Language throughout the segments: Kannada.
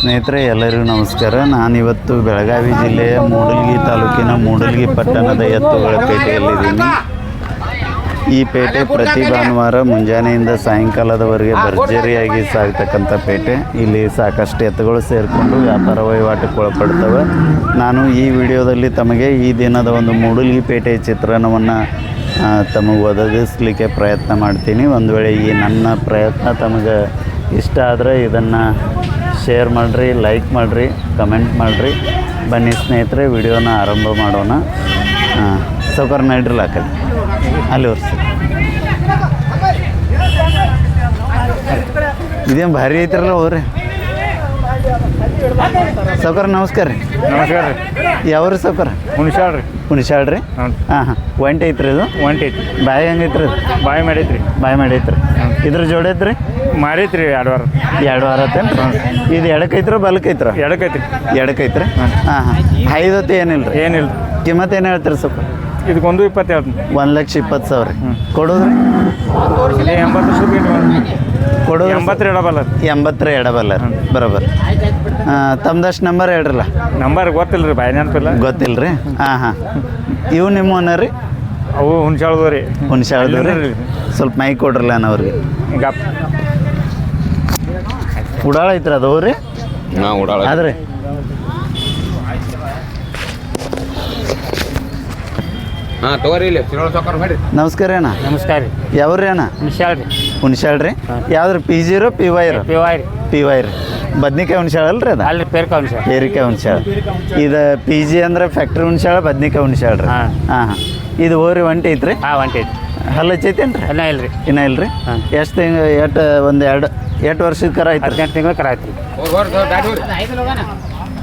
ಸ್ನೇಹಿತರೆ, ಎಲ್ಲರಿಗೂ ನಮಸ್ಕಾರ. ನಾನಿವತ್ತು ಬೆಳಗಾವಿ ಜಿಲ್ಲೆಯ ಮೂಡಲ್ಗಿ ತಾಲೂಕಿನ ಮೂಡಲ್ಗಿ ಪಟ್ಟಣದ ಎತ್ತುಗಳ ಪೇಟೆಯಲ್ಲಿದ್ದೀನಿ. ಈ ಪೇಟೆ ಪ್ರತಿ ಭಾನುವಾರ ಮುಂಜಾನೆಯಿಂದ ಸಾಯಂಕಾಲದವರೆಗೆ ಭರ್ಜರಿಯಾಗಿ ಸಾಗ್ತಕ್ಕಂಥ ಪೇಟೆ. ಇಲ್ಲಿ ಸಾಕಷ್ಟು ಎತ್ತುಗಳು ಸೇರಿಕೊಂಡು ವ್ಯಾಪಾರ ವಹಿವಾಟಕ್ಕೆ ಒಳಪಡ್ತವೆ ನಾನು ಈ ವಿಡಿಯೋದಲ್ಲಿ ತಮಗೆ ಈ ದಿನದ ಒಂದು ಮೂಡಲ್ಗಿ ಪೇಟೆಯ ಚಿತ್ರಣವನ್ನು ತಮಗೆ ಒದಗಿಸ್ಲಿಕ್ಕೆ ಪ್ರಯತ್ನ ಮಾಡ್ತೀನಿ. ಒಂದು ವೇಳೆ ಈ ನನ್ನ ಪ್ರಯತ್ನ ತಮಗೆ ಇಷ್ಟ ಆದರೆ ಇದನ್ನು ಶೇರ್ ಮಾಡಿರಿ ಲೈಕ್ ಮಾಡಿರಿ ಕಮೆಂಟ್ ಮಾಡಿರಿ. ಬನ್ನಿ ಸ್ನೇಹಿತರೆ ವಿಡಿಯೋನ ಆರಂಭ ಮಾಡೋಣ. ಹಾಂ ಸೌಕರ್ ನಡ್ರಲ್ಲ ಕಡೆ. ಅಲ್ಲಿ ಒರ್ಸಿ. ಇದೇನು ಭಾರಿ ಐತ್ರಲ್ಲ ಹೋಗ್ರಿ. ಸೌಕರ್ ನಮಸ್ಕಾರ ರೀ. ನಮಸ್ಕಾರ ರೀ. ಯಾವ್ರಿ ಸೌಕರ್ ಹುಣಸಾಳ್ ರೀ? ಹುಣಸಾಳ್ ರೀ. ಹಾಂ ಹಾಂ ಒಂಟಿ ಐತ್ರಿ ಇದು? ಒಂಟೈತಿ ಬಾಯಿ ಹೆಂಗೈತ್ರಿ ಅದು ಬಾಯಿ ಮಾಡೈತ್ರಿ. ಬಾಯಿ ಮಾಡೈತ್ರಿ. ಇದ್ರ ಜೋಡಿ ಐತ್ರಿ? ಮಾರೈತ್ರಿ ಎರಡು ವಾರ. ಎರಡು ವಾರ ಆತೇನು ಇದು ಎಡಕ್ಕೈತ್ರ ಬಲಕ್ಕೈತ್ರ ಎಡಕ್ಕೈತ್ರಿ ಎಡಕ್ಕೈತ್ರಿ ಹಾಂ ಹಾಂ ಐದತ್ತು ಏನಿಲ್ಲ ರೀ ಏನಿಲ್ಲ ಕಿಮ್ಮತ್ತು ಏನು ಹೇಳ್ತೀರಿ ಸ್ವಲ್ಪ? ಇದಕ್ಕೊಂದು ಇಪ್ಪತ್ತು ಹೇಳ್ತೀನಿ. ಒಂದು ಲಕ್ಷ ಇಪ್ಪತ್ತು ಸಾವಿರ. ಕೊಡೋದ್ರಿ? ಎಂಬತ್ತು ಕೊಡೋದು ಎಂಬತ್ತರ ಎಡಬಲ್ಲ ಎಂಬತ್ತರ ಎಡಬಲ್ಲ ಬರೋಬರ್. ತಮ್ದಷ್ಟು ನಂಬರ್ ಹೇಳ್ರಲ್ಲ? ನಂಬರ್ ಗೊತ್ತಿಲ್ಲ ರೀ ಬಾಯ್ ನೆನಪಿಲ್ಲ. ಗೊತ್ತಿಲ್ಲ ರೀ ಹಾಂ ಹಾಂ. ಇವು ನಿಮ್ಮ ರೀ? ಅವು ಹುಣ್ಸಾಳ್ದು ರೀ ಹುಣಸಾಳ್ದು ಸ್ವಲ್ಪ ಮೈ ಕೊಡ್ರಲ್ಲ ಅವ್ರಿಗೆ. ಗಪ್ ಉಡಾಳ ಐತ್ರ ಅದು ರೀ ನಾ ಉಡಾಳ ಆದ್ರೆ? ಹಾಂ ತಗೋರಿ ಇಲ್ಲಿ. ಮಾಡಿ ನಮಸ್ಕಾರ ಅಣ್ಣ. ನಮಸ್ಕಾರ ರೀ. ಯಾವ್ರಿ ಅಣ್ಣ? ಹುಣ್ಸಾಳ್ ರೀ. ಹುಣಸಾಳ್ ರೀ. ಯಾವ್ದು ಪಿ ಜಿರೋ ಪಿ ವೈ ರೀ? ಪಿ ವೈ ರೀ. ಪಿ ವೈ ರೀ. ಬದ್ನಿಕಾಯಿ ಹುಣಸಾಳ ಅಲ್ರಿ ಅದ? ಅಲ್ಲಿ ಪೇರ್ಕ ಹುಣಸಾಳ ಪೇರಿಕಾಯಿ ಹುಣಸಾಳ ಇದು ಪಿ ಜಿ ಅಂದ್ರೆ ಫ್ಯಾಕ್ಟ್ರಿ ಹುಣಸಾಳ ಬದ್ನಿಕಾಯಿ ಹುಣಸಾಳ ರೀ. ಹಾಂ. ಹಾಂ ಹಾಂ. ಇದು ಓರಿ ಒಂಟಿ ಐತ್ರಿ? ಹಾಂ ಐತಿ ಹಲ್ಲ ಹಚ್ಚೈತೇನ್ರಿ? ಇಲ್ರಿ ಇಲ್ಲ ರೀ ಇನ್ನ ಇಲ್ರಿ? ಹಾಂ. ಎಷ್ಟು ತಿಂಗ್ ಎಷ್ಟು ಒಂದು ಎರಡು ಎಷ್ಟು ವರ್ಷದ ಕರ ಐತ್ರಿ? ಹದಿನೆಂಟು ತಿಂಗಳ ಕರ ಆಯ್ತು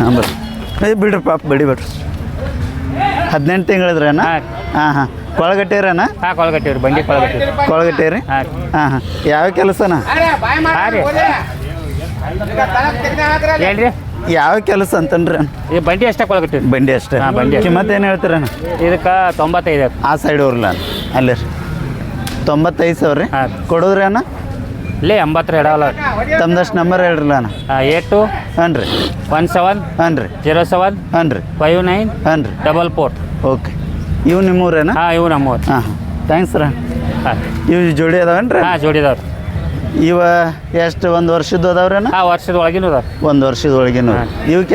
ಹಾಂ ಬರ್ರಿ. ಏ ಬಿಡ್ರಿ ಪಾಪ ಬಿಡಿ ಬಿಡ್ರಿ. ಹದಿನೆಂಟು ತಿಂಗಳಿದ್ರೇನ? ಹಾಂ. ಹಾಂ ಹಾಂ. ಕೊಳಗಟ್ಟಿರನ? ಹಾಂ ಕೊಳಗಟ್ಟಿ ರೀ ಬಂಡಿ ಕೊಳಗಟ್ಟಿ ರೀ ಕೊಳಗಟ್ಟಿರಿ? ಹಾಂ. ರೀ ಹಾಂ ಹಾಂ. ಯಾವ ಕೆಲಸನ? ಹಾಂ ರೀ. ಹೇಳ್ರಿ ಯಾವ ಕೆಲಸ ಅಂತನ್ರಿ ಈ ಬಂಡಿ ಅಷ್ಟೇ ಕೊಳಗಟ್ಟಿ ಬಂಡಿ ಅಷ್ಟೇ. ಹಾಂ, ಬಂಡಿ ಅಷ್ಟೇ. ಕಿಮ್ಮತ್ತು ಏನು ಹೇಳ್ತೀರಣ್ಣ? ಇದಕ್ಕೆ ತೊಂಬತ್ತೈದು ಆ ಸೈಡ್ ಊರ್ಲ ಅಲ್ಲಿ. ರೀ ತೊಂಬತ್ತೈದು ಸಾವಿರ ರೀ? ಹಾಂ. ಕೊಡೋದ್ರಿ ಅಣ್ಣ? ಇಲ್ಲೇ ಎಂಬತ್ತರ ಎಡವಲ್ಲ ತಮ್ದಷ್ಟು ನಂಬರ್ ಹೇಳ್ರಲ್ಲ ಅಣ್ಣ. ಏಟ್. ಟು ಹಾಂ ರೀ ಒನ್ ಸೆವೆನ್. ಹಾಂ ರೀ ಜೀರೋ ಸೆವೆನ್. ಹಾಂ ರೀ ಫೈವ್ ನೈನ್. ಹಾಂ ರೀ ಡಬಲ್ ಫೋರ್. ಓಕೆ. ಇವು ನಿಮ್ಮೂರೇನಾ? ಹಾಂ ಇವು ನಮ್ಮೂರು. ಹಾಂ ಹಾಂ. ಥ್ಯಾಂಕ್ಸ್ ರೀ ಹಾಂ. ಇವು ಜೋಡಿ ಅದಾವೇನು ರೀ ಹಾಂ ಜೋಡಿದವ್ರು ಇವ ಎಷ್ಟು ಒಂದು ವರ್ಷದ್ದು ಅದಾವ್ರೇನ ಆ ವರ್ಷದ ಒಳಗಿನೂ ಅದಾವ್ರಿ ಒಂದು ವರ್ಷದ ಒಳಗಿನ.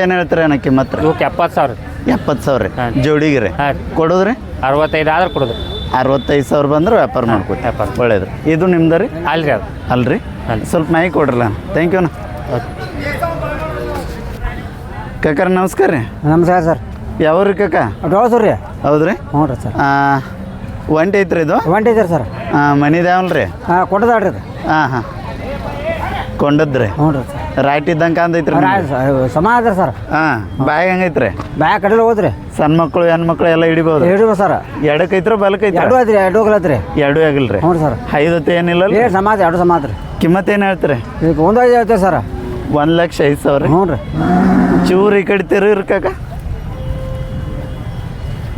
ಏನು ಹೇಳ್ತೀರಿ ಕಿಮ್ಮತ್ತು ರೀ ಇವಕ್ಕೆ ಎಪ್ಪತ್ತು ಸಾವಿರ. ಎಪ್ಪತ್ತು ಸಾವಿರ ರೀ. ಜೋಡಿಗೆ ರೀ ಹಾಂ. ಕೊಡೋದ್ರಿ? ಅರವತ್ತೈದು ಆದ್ರೆ ಕೊಡೋದು. ಅರವತ್ತೈದು ಸಾವಿರ ಬಂದ್ರೆ ವ್ಯಾಪಾರ ಮಾಡ್ಕೊಡಿ ವ್ಯಾಪಾರ. ಒಳ್ಳೇದು. ಇದು ನಿಮ್ದು ರೀ? ಅಲ್ರಿ ಅದು. ಅಲ್ರಿ? ಅಲ್ರಿ. ಸ್ವಲ್ಪ ಮೈ ಕೊಡ್ರಲ್ಲ. ಥ್ಯಾಂಕ್ ಯು ಅಣ್ಣ. ಕಕ್ಕರ ನಮಸ್ಕಾರ ರೀ. ನಮಸ್ಕಾರ ಸರ್. ಯಾವ್ರಿ ಕಕ್ಕ ಡೋಳ್ಸೂರು ರೀ. ಹೌದ್ರಿ? ಹ್ಞೂ ರೀ ಸರ್. ಒಂಟಿ ಐತ್ರಿ ಇದು? ಒಂಟಿ ಐತ್ರಿ ಸರ್ ಹಾಂ ರೀ ಹಾಂ ಕೊಟ್ಟದಾಡ್ರಿ ಅದು. ಹಾಂ ಹಾಂ. ಕೊಂಡದ್ರಿ? ಹ್ಞೂ ರೀ ಸರ್ ರೈಟ್ ಇದ್ದಂಗೆ ಅಂದೈತ್ರಿ ಸಮ ಅದ್ರಿ ಸರ್ ಹಾಂ ಬಾಯ್ ಹೆಂಗೈತ್ರಿ? ಬ್ಯಾಗ್ ಕಡೆಲ್ಲ ಹೋದ್ರಿ. ಸಣ್ಣ ಮಕ್ಕಳು ಹೆಣ್ಮಕ್ಳು ಎಲ್ಲ ಹಿಡಿಬೋದು ಹಿಡಿದು ಸರ್ ಎಡಕ್ಕೈತ್ರ ಐತ್ರಿ ಎರಡು ಐತ್ರಿ ಎರಡು ಹೋಗ್ಲತ್ರಿ. ಎರಡು ಆಗಿಲ್ರಿ? ಹ್ಞೂ ಸರ್ ಹೊತ್ತು ಏನಿಲ್ಲ ಏ ಸಮಾಜ ಎರಡು ಸಮಾಜ ರೀ ಕಿಮ್ಮತ್ ಏನು ಹೇಳ್ತೀರಿ? ಈಗ ಒಂದು ಐದು ಹೇಳ್ತೀವಿ ಸರ್ ಒಂದು ಲಕ್ಷ ಐದು ಸಾವಿರ. ಹ್ಞೂ ರೀ ಚೂರು ಈ ಕಡೆ ಇರ್ಕಾಕ? ಕಾಕ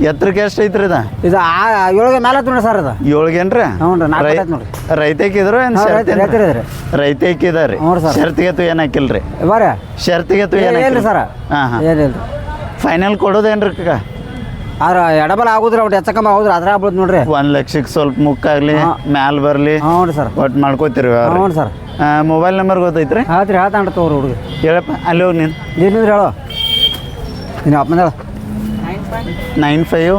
ಎತ್ತರಕ್ಕೆ ಎಷ್ಟು ಐತ್ರಿ ಇದ? ಇದು ಆ ಏಳಿಗೆ ಮೇಲೆ ನೋಡಿ ಸರ್ ಅದು ಏಳ್ಗೇನ್ರಿ ಹ್ಞೂ ನಾಲ್ಕು ನೋಡ್ರಿ. ರೈತಕ್ಕಿದ್ರು ಏನು ಹಾಂ, ರೈತ- ರೈತರು ಇದ್ರಿ. ರೈತಕ್ಕಿದಾರಿ ಹ್ಞೂ ಸರ್. ಶರ್ತಿಗೆ ತು ಏನು ಹಾಕಿಲ್ರಿ? ಬರ ಶರ್ತಿಗೆ ತು ಏನು ಹಾಕಿಲ್ರಿ? ಸರ್? ಹಾಂ ಹಾಂ. ಏನಿಲ್ಲ ಫೈನಲ್ ಕೊಡೋದೇನ್ರಿ ಕ ಆದ್ರೆ ಎಡಬಲ ಆಗುದ್ರಿ ಒಟ್ಟು ಹೆಚ್ಚಕಮ್ಮ ಆಗುದ್ರೆ ಅದ್ರ ಆಗ್ಬೋದು ನೋಡ್ರಿ. ಒಂದು ಲಕ್ಷಕ್ಕೆ ಸ್ವಲ್ಪ ಮುಕ್ಕಾಗ್ಲಿ. ಮ್ಯಾಲ್ ಬರಲಿ. ಹ್ಞೂ ಸರ್. ಒಟ್ಟು ಮಾಡ್ಕೋತೀರಿ ಹ್ಞೂ ಸರ್. ಮೊಬೈಲ್ ನಂಬರ್ ಗೊತ್ತೈತ್ರಿ? ಹಾತ್ರಿ ಹೇಳ್ತಾಂಡ್ರಿ ತಗೋರಿ ಹುಡುಗಿ. ಹೇಳಪ್ಪ ಅಲ್ಲಿ ಹೋಗಿ ನೀನು. ನೀನು ಹೇಳೋ. ನೀನು ಅಪ್ಪನ ಹೇಳು. Nine five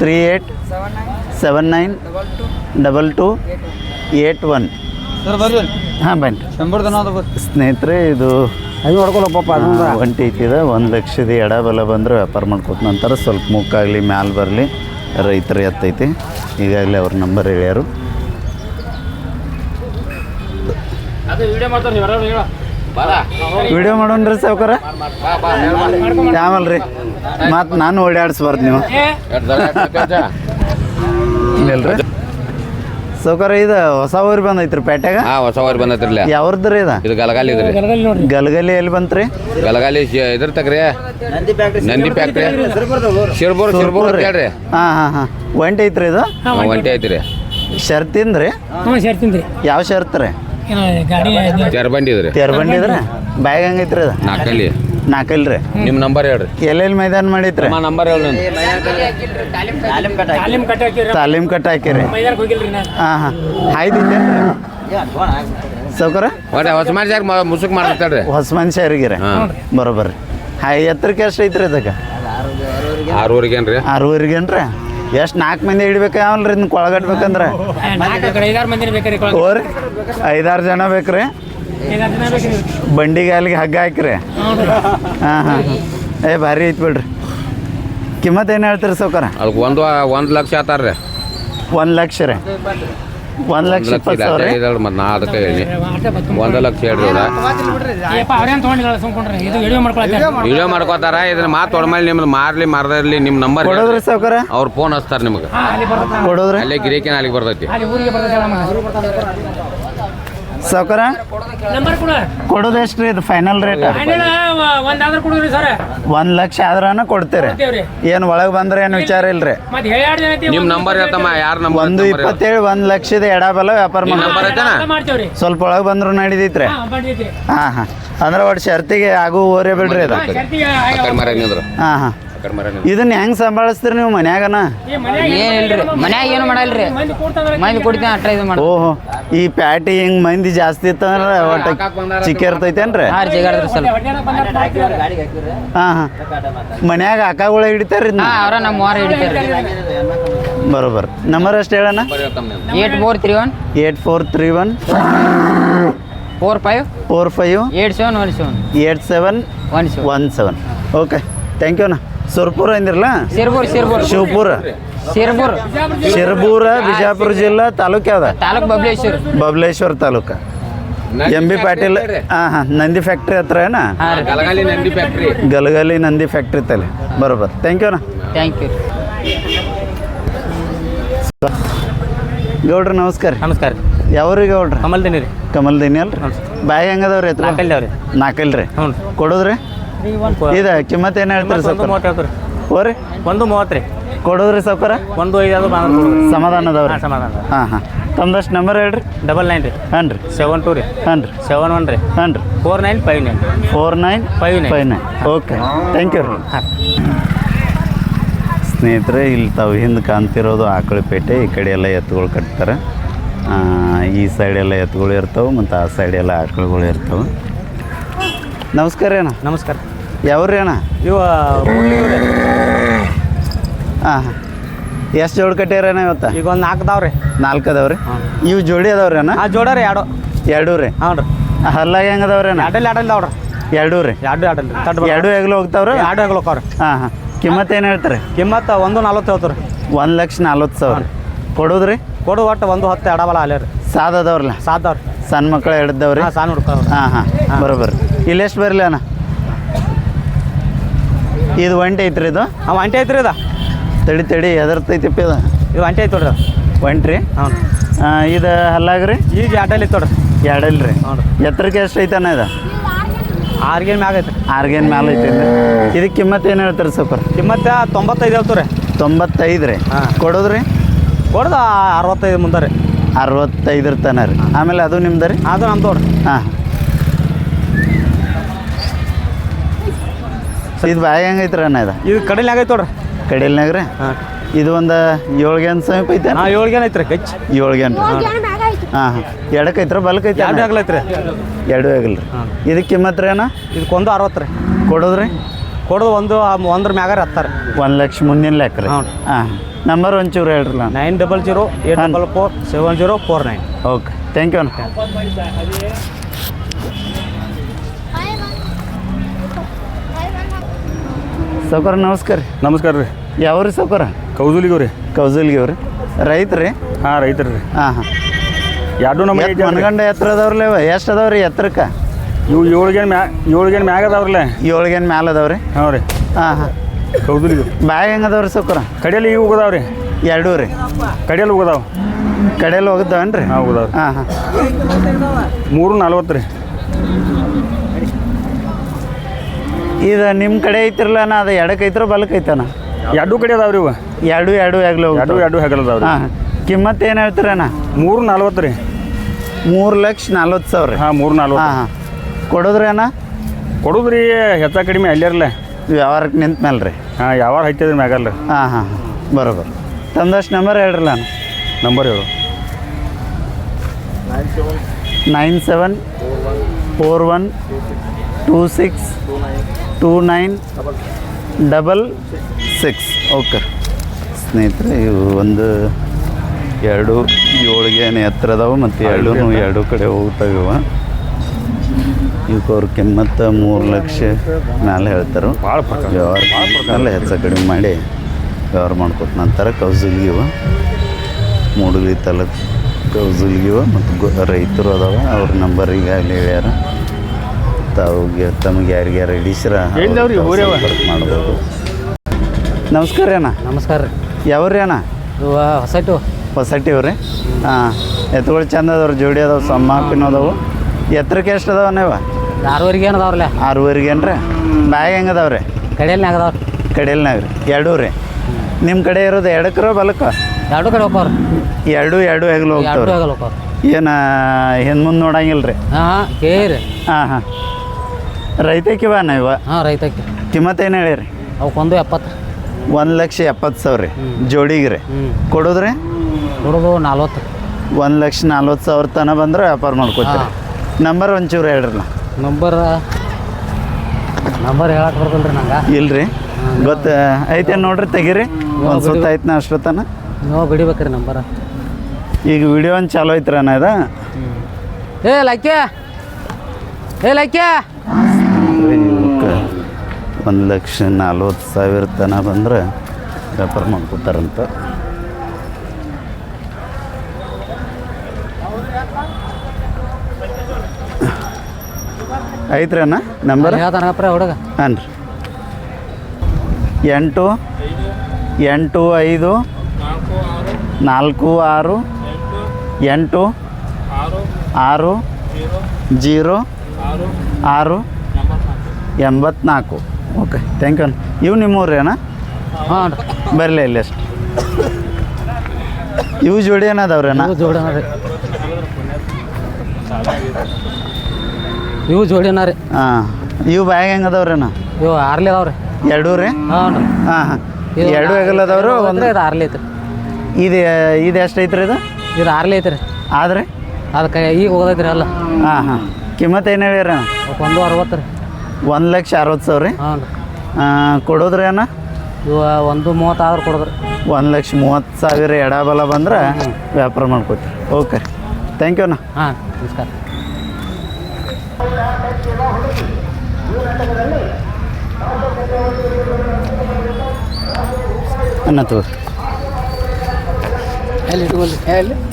three eight seven nine double two eight one. ಹಾಂ ಬನ್ನಿ. ಸ್ನೇಹಿತರೆ ಇದು ಅದು ನೋಡ್ಕೊಳಪ್ಪ ಅದೊಂದು ಒಂಟಿ ಐತಿದ. ಒಂದು ಲಕ್ಷದ ಎಡ ಬಂದರೆ ಬಂದ್ರೆ ವ್ಯಾಪಾರ ಮಾಡ್ಕೊತ ನಂತರ ಸ್ವಲ್ಪ ಮುಕ್ಕಾಗಲಿ ಮ್ಯಾಲೆ ಬರಲಿ. ರೈತರು ಎತ್ತೈತಿ. ಈಗಾಗಲೇ ಅವ್ರ ನಂಬರ್ ಹೇಳ್ಯಾರು. ವಿಡಿಯೋ ಮಾಡೋಣ್ರಿ ಸಾವುಕಾರ? ಯಾವಲ್ರಿ? ಮತ್ತು ನಾನು ಓಡಾಡಿಸ್ಬಾರ್ದು ನೀವು. ಇಲ್ರಿ. ಸಾವ್ಕಾರ ಇದು ಹೊಸ ಊರು ಬಂದೈತ್ರಿ ಪೇಟೆಗ? ಹಾ ಹೊಸ ಊರು ಬಂದೈತ್ರಿ ಯಾವ್ದ್ರಿ ಇದು? ಇದು ಗಲಗಾಲಿ ಇದ್ರಿ. ಗಲಗಲಿ ಎಲ್ಲಿ ಬಂತ್ರಿ? ಗಲಗಾಲಿ ಇದ್ರ ತಗ್ರಿ. ನಂದಿ ಫ್ಯಾಕ್ಟ್ರಿ ಶಿರ್ಬೂರ್ ಶಿರ್ಬೂರ್ ಅಂತ ಹೇಳ್ರಿ. ಹಾ ಹಾಂ ಹಾಂ. ಒಂಟಿ ಐತ್ರಿ ಇದು? ಹಾ, ಒಂಟಿ ಐತ್ರಿ. ಶರ್ತಿಂದ್ರಿ ಯಾವ ಶರ್ತ್ ರೀ? ಗಾಡಿ ತೆರಬಂಡಿ ಇದ್ರಿ ತೆರಬಂಡಿ ಇದ್ರೆ ಬ್ಯಾಗ್ ಹಂಗೈತ್ರಿ ಅದು? ನಾಲ್ಕಲ್ಲಿ ನಾಲ್ಕಲ್ರಿ ನಿಮ್ಮ ನಂಬರ್ ಹೇಳ್ರಿ. ಎಲ್ಲೆಲ್ಲಿ ಮೈದಾನ ಮಾಡಿತ್ರಿ ನಮ್ಮ ನಂಬರ್ ಹೇಳ್ರಿ ತಾಲೀಮ್ ಕಟ್ ಹಾಕಿರಿ. ಹಾಂ ಹಾಂ. ಆಯ್ತು ಸೌಕರ ಹೊಸ ಮನುಷ್ಯ ಮುಸುಕ್ ಮಾಡ್ತಾಳ್ರಿ ಹೊಸ ಮನುಷ್ಯರಿಗಿರ ಹಾಂ. ಬರೋಬರ್ರಿ ಹಾಯ್ ಎತ್ತರಕ್ಕೆ ಎಷ್ಟು ಐತ್ರಿ ಅದಕ್ಕೆ ಆರೂವರೆಗೆ ಏನ್ರಿ? ಆರೂವರೆಗೇನ್ರಿ ಎಷ್ಟು ನಾಲ್ಕು ಮಂದಿ ಹಿಡ್ಬೇಕಾವಲ್ರಿ ಇದನ್ನ ಕೊಳಗಟ್ಬೇಕಂದ್ರೆ ಐದಾರು ಬೇಕಾರಿ ಓರಿ ಬೇಕ್ರಿ. ಐದಾರು ಜನ ಬೇಕ್ರಿ. ಬಂಡಿಗೆ ಅಲ್ಲಿಗೆ ಹಗ್ಗ ಹಾಕ್ರಿ. ಹಾಂ ಹಾಂ. ಏ ಭಾರಿ ಐತಿ ಬಿಡ್ರಿ. ಕಿಮ್ಮತ್ ಏನು ಹೇಳ್ತೀರಿ ಸೌಕರ ಅದಕ್ಕೆ ಒಂದು ಒಂದು ಲಕ್ಷ ಆತಾರ್ರಿ. ಒಂದು ಲಕ್ಷ ರೀ. ಒಂದು ಲಕ್ಷ ಇಪ್ಪತ್ತು ಸಾವಿರ. ಮತ್ತೆ ನಾ ಅದಕ್ಕೆ ಹೇಳಿ. ಒಂದು ಲಕ್ಷ ಹೇಳ್ರಿ ವಿಡಿಯೋ ಮಾಡ್ಕೋತಾರ ಇದನ್ನ ಮಾತು ನಿಮ್ದು ಮಾರ್ಲಿ ಮಾರದಿರ್ಲಿ ನಿಮ್ಮ ನಂಬರ್ ಕೊಡೋದ್ರಿ ಸೌಕರ ಅವ್ರು ಫೋನ್ ಹಚ್ತಾರೆ ನಿಮ್ಗೆ. ಕೊಡೋದ್ರಿ? ಅಲ್ಲೇ ಗಿರೇಕಿನ ಅಲ್ಲಿಗೆ ಬರ್ತೈತಿ. ಕೊಡ. ಕೊಡೋದು ಎಷ್ಟು ರೀ ಇದು ಫೈನಲ್ ರೇಟ್ ಒಂದ್ ಲಕ್ಷ ಆದ್ರನ ಕೊಡ್ತೀರಿ. ಏನು ಒಳಗೆ ಬಂದ್ರೆ ಏನು ವಿಚಾರ ಇಲ್ರಿ? ನಿಮ್ಮ ನಂಬರ್ ಹೇಳ್ತಮ್ಮ ಯಾರ ನಂಬರ್ ಒಂದು ಇಪ್ಪತ್ತೇಳು ಒಂದು ಲಕ್ಷದ ಎಡಬಲ ವ್ಯಾಪಾರ ಈ ಮಾಡಿ ನಂಬರ್ ಐತನ ಮಾಡ್ತೇವ್ರಿ ಸ್ವಲ್ಪ ಒಳಗೆ ಬಂದ್ರು ನಡೀತೈತ್ರಿ. ಹಾ ಹಾ ಅಂದ್ರೆ ಒಟ್ಟು ಶರ್ತಿಗೆ ಆಗು ಓರೇ ಬಿಡ್ರಿ ಅದು ಹಾ ಹಾ. ಇದನ್ನ ಹೆಂಗ್ ಸಂಭಾಳಿಸ್ತೀರಿ ನೀವು ಮನ್ಯಾಗನ? ಏನಿಲ್ರಿ ಮನ್ಯಾಗ ಏನು ಮಾಡಲ್ರಿ? ಮಂದಿ ಕೊಡ್ತೀನಿ ಅಟ್ರ ಇದು ಮಾಡಿ ಓಹೋ ಈ ಪ್ಯಾಟಿ ಹಿಂಗ್ ಮಂದಿ ಜಾಸ್ತಿ ಇತ್ತಂದ್ರೆ ಒಟ್ಟು ಚಿಕ್ಕ ಇರ್ತೈತೇನ್ರಿ ಹಾಂ ಜಿಗಾಡ್ರಿ ಸ್ವಲ್ಪ ಹಾಂ ಹಾಂ. ಮನ್ಯಾಗ ಅಕ್ಕಗಳ ಹಿಡಿತಾರ್ರಿ ಇದನ್ನ? ಹಾಂ ಅವ್ರ ನಮ್ಮ ವಾರ ಹಿಡಿತಾರೆ ಬರೋಬರ್. ನಂಬರ್ ಅಷ್ಟು ಹೇಳಣ. Eight four three one? Eight four three one? Four five? Four five? Eight seven one seven? Eight seven one seven. One seven. Okay thank you ಅಣ್ಣ. ಸುರ್ಪುರ ಅಂದಿರಲ್ಲ? ಸಿರ್ಬೂರ್ ಸಿರ್ಬೂರ್ ಶಿವಪುರ. ಸಿರ್ಬೂರ್ ಶಿರಬೂರ ಬಿಜಾಪುರ ಜಿಲ್ಲಾ ತಾಲೂಕ ಯಾವ್ದ? ತಾಲೂಕ್ ಬಬ್ಲೇಶ್ವರ್. ಬಬಲೇಶ್ವರ ತಾಲೂಕು. ಎಂ ಬಿ ಪಾಟೀಲ್ ಹಾಂ ಹಾಂ ನಂದಿ ಫ್ಯಾಕ್ಟ್ರಿ ಹತ್ರ ಏನ? ಗಲಗಾಲಿ ನಂದಿ ಫ್ಯಾಕ್ಟ್ರಿ ಗಲಗಲಿ ನಂದಿ ಫ್ಯಾಕ್ಟ್ರಿ ತಲೆ. ಬರೋಬರ್. ಥ್ಯಾಂಕ್ ಯು ಅಣ್ಣ. ಥ್ಯಾಂಕ್ ಯು ಗೌಡ್ರಿ ನಮಸ್ಕಾರ ರೀ. ನಮಸ್ಕಾರ ಯಾವ್ರಿ ಗೌಡ್ರಿ? ಕಮಲ್ದಿನಿ ರೀ. ಕಮಲ್ದಿನಿ ಅಲ್ರಿ? ಬಾಯಿ ಹೆಂಗದವ್ರಿ ಹತ್ರ? ನಾಲ್ಕಲ್ರಿ ಹ್ಞೂ ಕೊಡೋದ್ರಿ? ಇದು ಕಿಮ್ಮತ್ ಏನು ಹೇಳ್ತಾರೆ ಸರ್ ಸೌಕರ್ ಹೇಳ್ತೀರಿ. ಒಂದು ಮೂವತ್ತು ರೀ ಕೊಡೋದ್ರಿ ಸೌಕರ ಒಂದು ಐದು ಅದು ಸಮಾಧಾನ ಹಾಂ ಹಾಂ ತಮ್ದಷ್ಟು ನಂಬರ್ ಹೇಳ್ರಿ. ಡಬಲ್ ನೈನ್ ರೀ. ಹಾಂ ರೀ. ಸೆವೆನ್ ಟು ರೀ. ಹಾಂ ರೀ. ಸೆವೆನ್ ಒನ್ ರೀ. ಹಾಂ ರೀ. Four nine five nine. Four nine five nine. Five nine. Okay. Thank you ರೀ. ಹಾಂ. ಸ್ನೇಹಿತರೆ ಇಲ್ಲಿ ತಾವು ಹಿಂದೆ ಕಾಣ್ತಿರೋದು ಆಕಳಪೇಟೆ. ಈ ಕಡೆ ಎಲ್ಲ ಎತ್ತುಗಳು ಕಟ್ತಾರೆ. ಈ ಸೈಡ್ ಎಲ್ಲ ಎತ್ತುಗಳು ಇರ್ತವೆ ಮತ್ತು ಆ ಸೈಡ್ ಎಲ್ಲ ಆಕಳುಗಳು ಇರ್ತವೆ. ನಮಸ್ಕಾರ ಅಣ್ಣ. ನಮಸ್ಕಾರ. ಯಾವ್ರಿ ಅಣ್ಣ? ಇವ ಹಾಂ ಹಾಂ ಎಷ್ಟು ಜೋಡಿ ಕಟ್ಟ್ಯಾರಣ್ಣ ಇವತ್ತು? ಈಗ ಒಂದು ನಾಲ್ಕು ಅದಾವ್ರಿ. ನಾಲ್ಕು ಅದಾವ್ರಿ? ಇವು ಜೋಡಿ ಅದಾವ್ರಿ ಅಣ್ಣ? ಆ ಜೋಡ ರೀ ಎರಡು. ಎರಡೂ ರೀ? ಹ್ಞೂ ರೀ ಹಲ್ಲಾಗ ಹೆಂಗೆ ಅದಾವ್ರಿ ಅಣ್ಣ? ಅಡಲ್ ಎರಡಲ್ಲಿ ಎರಡು ರೀ? ಎರಡೂ ರೀ ಎರಡು ತಡ್ ಎರಡೂ ಹೆಗ್ಲು ಹೋಗ್ತಾವ್ರಿ? ಎರಡು ಹೆಗ್ಲು ಹೋಗ್ತಾವ್ರಿ. ಹಾಂ ಹಾಂ. ಕಿಮ್ಮತ್ ಏನು ಹೇಳ್ತಾರೆ? ಕಿಮ್ಮತ್ತು ಒಂದು ನಲ್ವತ್ತು ಹೇಳ್ತಾರೆ ಒಂದು ಲಕ್ಷ ನಲ್ವತ್ತು ಸಾವಿರ. ಕೊಡೋದ್ರಿ? ಕೊಡು ಒಟ್ಟು ಒಂದು ಹತ್ತು ಎಡಬಲ ಅಲ್ಲೇ ರೀ ಸಾದ್ ಅದಾವ್ರಲ್ಲ? ಸಾದವ್ರಿ ಸಣ್ಣ ಮಕ್ಕಳು ಹಿಡ್ದವ್ರಿ ಸಣ್ಣ ಹುಡ್ಕವ್ರಿ. ಹಾಂ ಹಾಂ. ಬರೋಬ್ಬರ ಇಲ್ಲಿ ಎಷ್ಟು ಬರಲಿ ಅಣ್ಣ? ಇದು ಒಂಟೆ ಐತ್ರಿ ಇದು. ಅವ ಅಂಟೆ ಐತ್ರಿ ಇದು. ತಡಿ ತಡಿ ಎದರ್ತೈತಿಪ್ಪ ಇದು ಇದು ಅಂಟೆ ಐತೆ ನೋಡ್ರಿ ಒಂಟ್ರಿ? ಹ್ಞೂ. ಇದು ಹಲ್ಲಾಗ್ರಿ? ಈಗ ಎರಡಲ್ಲಿ ತೊಡ್ರಿ ನೋಡ್ರಿ. ಹ್ಞೂ ರೀ. ಎತ್ತರಕ್ಕೆ ಎಷ್ಟು ಐತನ ಇದು? ಆರ್ಗೇನ್ ಮ್ಯಾಲ ಐತೆ ಆರ್ಗೇನ್ ಮ್ಯಾಲ ಐತಿ ಇದಕ್ಕೆ ಕಿಮ್ಮತ್ತು ಏನು ಹೇಳ್ತಾರೆ ಸೂಪರ್? ಕಿಮ್ಮತ್ತ ತೊಂಬತ್ತೈದು ಹೇಳ್ತು ರೀ ತೊಂಬತ್ತೈದು ರೀ. ಹಾಂ. ಕೊಡೋದ್ರಿ? ಕೊಡೋದು ಅರವತ್ತೈದು ಮುಂದೆ ರೀ. ಅರವತ್ತೈದರ ತನ ರೀ. ಆಮೇಲೆ ಅದು ನಿಮ್ದು ರೀ? ಅದು ನಮ್ದು ನೋಡ್ರಿ. ಹಾಂ. ಇದು ಬಾಯಿ ಹೆಂಗೈತ್ರಿ ಅಣ್ಣ ಇದು? ಇದು ಕಡಿಲ್ನಾಗ ಐತೆ ನೋಡ್ರಿ. ಕಡಲ್ ರೀ? ಹಾಂ. ಇದು ಒಂದು ಏಳ್ಗೇನ್ ಸಮೀಪ ಐತೆ ಹಾಂ ಗೇನ್ ಐತ್ರಿ ಕಚ್ ಏಳು ಗೇನ್ ಹಾಂ ಹಾಂ. ಎಡಕ್ಕೆ ಐತ್ರ ಬಲಕ್ಕೆ ಐತೆ ಎರಡು ಆಗ್ಲೈತ್ರಿ ಎರಡು ಆಗಿಲ್ಲ ರೀ. ಇದಕ್ಕೆ ಕಿಮ್ಮತ್ ರೀ ಅಣ್ಣ? ಇದಕ್ಕೊಂದು ಅರವತ್ತು ರೀ. ಕೊಡೋದ್ರಿ ಕೊಡೋದು ಒಂದು ಒಂದ್ರ ಮ್ಯಾಗಾರ ಹತ್ತಾರೆ. ಒಂದು ಲಕ್ಷ ಮುಂದಿನ ಲೆಕ್ಕ ರೀ. ಹಾಂ. ಹಾಂ ನಂಬರ್ ಒಂಚೂರು ಹೇಳ್ರಲ್ಲ nine double zero eight. Double four seven zero four nine. Okay thank you ಅಣ್ಣ. ಸೌಕರ ನಮಸ್ಕಾರ ರೀ. ನಮಸ್ಕಾರ ರೀ. ಯಾವ್ರಿ ಸೌಕರ ಕೌಜುಲಿಗೆ ರೀ ಕೌಜುಲಿಗೆ ಅವ್ರಿ ರೈತ್ರಿ? ಹಾಂ ರೈತರು ರೀ. ಹಾಂ ಹಾಂ. ಎರಡು ನಮ್ಮ ಮನಗಂಡ ಎತ್ತರ ಅದಾವ್ರಲ್ಲ ಇವ? ಎಷ್ಟು ಅದಾವ್ರಿ ಎತ್ತರಕ್ಕೆ ಇವು ಏಳ್ಗೇನು ಮ್ಯಾ ಏಳ್ಗೇನು ಮ್ಯಾಗ ಅದಾವ್ರಲ್ಲ. ಏಳ್ಗೇನು ಮ್ಯಾಲ ಅದಾವ್ರಿ? ಹಾಂ ರೀ. ಹಾಂ ಹಾಂ. ಕೌಜುಲಿಗು ಬ್ಯಾಗ್ ಹೆಂಗೆ ಅದಾವ್ರಿ ಸೌಕರ ಕಡೆಯಲ್ಲಿ ಈಗ ಹೋಗದಾವ ರೀ ಎರಡೂ ರೀ. ಕಡೆಯಲ್ಲಿ ಹೋಗದಾವ. ಕಡೆಯಲ್ಲಿ ಹೋಗಿದ್ದಾವೇನು ರೀ ಹಾಂ ಹೋಗದಾವ ಹಾಂ ಹಾಂ. ಮೂರು ನಲ್ವತ್ತು ರೀ. ಇದು ನಿಮ್ಮ ಕಡೆ ಐತಿರಲ್ಲ ನಾ ಅದು ಎಡಕ್ಕೆ ಐತ್ರ ಬಲಕ್ಕೆ ಐತನ ಎರಡು ಕಡೆ ಅದಾವ ರೀ ಇವು. ಎರಡು ಎರಡು ಹೆಗಲು ಎರಡು ಎರಡು ಹೆಗಲ ಅದಾವ ರೀ ಹಾಂ ಕಿಮ್ಮತ್ ಏನು ಹೇಳ್ತೀರಣ್ಣ ಮೂರು ನಲ್ವತ್ತು ರೀ. ಮೂರು ಲಕ್ಷ ನಲ್ವತ್ತು ಸಾವಿರ ರೀ. ಹಾಂ ಮೂರು ನಲ್ವತ್ತು. ಹಾಂ ಹಾಂ. ಕೊಡೋದ್ರಿ ಅಣ್ಣ? ಕೊಡುದ್ರಿ ಹೆಚ್ಚ ಕಡಿಮೆ ಅಲ್ಲಿರಲ್ಲ ವ್ಯವಹಾರಕ್ಕೆ ನಿಂತ ಮೇಲೆ ರೀ. ಹಾಂ ಯಾವಾಗ ಹೈತದ್ರಿ ಮ್ಯಾಗಲ್ಲ. ಹಾಂ ಹಾಂ ಹಾಂ. ಬರೋಬರ್. ತಂದಷ್ಟು ನಂಬರ್ ಹೇಳ್ರಲ್ಲ ಅಣ್ಣ? ನಂಬರ್ ಹೇಳು. Nine seven four one two six two nine double six okay ಸ್ನೇಹಿತರೆ ಇವು ಒಂದು ಎರಡು ಏಳಿಗೆ ಎತ್ತರ ಅದಾವೆ ಮತ್ತು ಎರಡು ಎರಡು ಕಡೆ ಹೋಗ್ತಾವೆ ಇವ. ಇವಕ್ಕೆ ಅವ್ರ ಕಿಮ್ಮತ್ತ ಮೂರು ಲಕ್ಷ ಮೇಲೆ ಹೇಳ್ತಾರೆ. ಭಾಳ ವ್ಯವಹಾರ ಹೆಚ್ಚು ಕಡಿಮೆ ಮಾಡಿ ವ್ಯವಹಾರ ಮಾಡ್ಕೊತ ನಂತರ ಕೌಜುಲ್ಗಿವ ಮೂಡಲಿ ತಾಲೂಕು ಕೌಜುಲ್ಗಿವ ಮತ್ತು ರೈತರು ಅದಾವ. ಅವ್ರ ನಂಬರ್ ಅಲ್ಲಿ ಹೇಳ್ಯಾರ. ತಾವುಗೆ ತಮಗೆ ಯಾರಿಗೆ ಯಾರು ಎಲ್ಲಿದವ್ರಿ ಊರವ? ಮಾಡ್ಬೋದು. ನಮಸ್ಕಾರ ರೀ ಅಣ್ಣ. ನಮಸ್ಕಾರ ರೀ. ಯಾವ್ರಿ ಅಣ್ಣ? ಹೊಸಟು ಹೊಸಟಿವ್ ರೀ? ಹಾಂ. ಎತ್ತುಗಳು ಚಂದ ಅದಾವ್ರಿ ಜೋಡಿ ಅದಾವ ಸಮ್ಮಾಪಿನ ಅದಾವು. ಎತ್ತರಕ್ಕೆ ಎಷ್ಟು ಅದಾವ ನೀವ ಆರೂವರೆಗೆ ಏನು ಅದಾವ್ರಲ್ಲ? ಆರೂವರೆಗೆ ಏನ್ರಿ? ಬ್ಯಾಗ್ ಹೆಂಗೆ ಅದಾವ್ರಿ ಕಡೆಯಲ್ಲಿ ಅದಾವ್ರಿ? ಕಡೆಯಲ್ನಾಗ ರೀ. ಎರಡೂ ರೀ. ನಿಮ್ಮ ಕಡೆ ಇರೋದು ಎಡಕ್ರ ಬಲಕ್ಕ? ಎರಡು ಕಡೆ ಹೋಗ್ತಾವ್ರಿ. ಎರಡು ಎರಡು ಹೆಗಲು ಎರಡು ಹೋಗ್ತಾವ್ರಿ. ಏನು ಹಿಂದೆ ಮುಂದೆ ನೋಡಂಗಿಲ್ಲ ರೀ ಹಾಂ ಹಾಂ ಕೇರಿ ಹಾಂ ಹಾಂ. ರೈತಕ್ಕೆ ಬಾ ಇವ? ಹಾಂ ರೈತಕ್ಕೆ. ಕಿಮ್ಮತ್ತು ಏನು ಹೇಳಿರಿ ಅವಕ್ಕೊಂದು ಎಪ್ಪತ್ತು. ಒಂದು ಲಕ್ಷ ಎಪ್ಪತ್ತು ಸಾವಿರ ರೀ. ಜೋಡಿಗೆ ರೀ. ಕೊಡೋದ್ರಿ? ಹುಡುಗು ನಲ್ವತ್ತು. ಒಂದು ಲಕ್ಷ ನಲ್ವತ್ತು ಸಾವಿರ ತನಕ ಬಂದ್ರೆ ವ್ಯಾಪಾರ ಮಾಡ್ಕೋತೀರಿ. ನಂಬರ್ ಒಂಚೂರು ಹೇಳ್ರಲ್ಲ. ನಂಬರ್ ನಂಬರ್ ಹೇಳಕ್ಕೆ ಬರ್ತಲ್ಲ ರೀ ನಂಗೆ. ಇಲ್ರಿ. ಗೊತ್ತ ಐತೆ ನೋಡ್ರಿ ತೆಗೀರಿ. ಒಂದು ಸುತ್ತ ಐತೆ ನಾ ಅಷ್ಟೊತ್ತನ ನಾವು ಬಿಡಿಬೇಕ್ರಿ ನಂಬರ್ ಈಗ ವಿಡಿಯೋ ಒಂದು ಚಾಲೋ ಐತ್ರಿ ಅಣ್ಣ ಇದು. ಏ ಲೈಕ್ಯ? ಏ ಲೈಕ್ಯ? ಒಂದು ಲಕ್ಷ ನಲ್ವತ್ತು ಸಾವಿರ ತನಕ ಬಂದ್ರೆ ವ್ಯಾಪಾರ ಮಾಡ್ಕೊತಾರಂತ. ಐತ್ರಿ ಅಣ್ಣ ನಂಬರ್? ಹುಡುಗ. ಹಾಂ ರೀ. ಎಂಟು ಎಂಟು ಐದು ನಾಲ್ಕು ಆರು ಎಂಟು ಆರು ಜೀರೋ ಆರು ಎಂಬತ್ನಾಲ್ಕು. ಓಕೆ ಥ್ಯಾಂಕ್ ಯು ಇವು ನಿಮ್ಮೂರೇನ ಅಣ್ಣ? ಹಾಂ ರೀ ಬರಲಿ ಇಲ್ಲಿ ಅಷ್ಟು. ಇವು ಜೋಡಿ ಏನದವ್ರೇನ ಅಣ್ಣ? ಇವು ಜೋಡಿನ ರೀ. ಇವು ಜೋಡಿನ ರೀ. ಹಾಂ ಇವು ಬ್ಯಾಗ್ ಹೆಂಗೆ ಅದಾವ್ರೇನ ಅಣ್ಣ? ಇವು ಆರ್ಲಿ ಅದಾವ್ರಿ ಎರಡೂ ರೀ? ಹಾಂ ಹಾಂ ಹಾಂ. ಎರಡು ಹೆಗಲ್ ಒಂದು ಒಂದು ಇದು ಆರ್ಲಿ ಐತ್ರಿ. ಇದು ಇದು ಎಷ್ಟು ಐತ್ರಿ ಇದು? ಇದು ಆರ್ಲಿ ಐತ್ರಿ. ಆದ್ರೆ? ಅದಕ್ಕೆ ಈಗ ಹೋಗದೈತ್ರಿ ಅಲ್ಲ ಹಾಂ ಹಾಂ. ಕಿಮ್ಮತ್ತು ಏನು ಹೇಳಿರ ಒಂದು ಅರವತ್ತು ರೀ. ಒಂದು ಲಕ್ಷ ಅರವತ್ತು ಸಾವಿರ ರೀ? ಹಾಂ ರೀ. ಕೊಡೋದ್ರಿ ಅಣ್ಣ? ಇವು ಒಂದು ಮೂವತ್ತಾರು ಕೊಡೋದ್ರಿ. ಒಂದು ಲಕ್ಷ ಮೂವತ್ತು ಸಾವಿರ ಎಡಬಲ ಬಂದ್ರೆ ವ್ಯಾಪಾರ ಮಾಡ್ಕೊತೀವಿ. ಓಕೆ ಥ್ಯಾಂಕ್ ಯು ಅಣ್ಣ. ಹಾಂ ನಮಸ್ಕಾರ. ಅನ್ನ ತಗೋ. ಎಲ್ಲಿ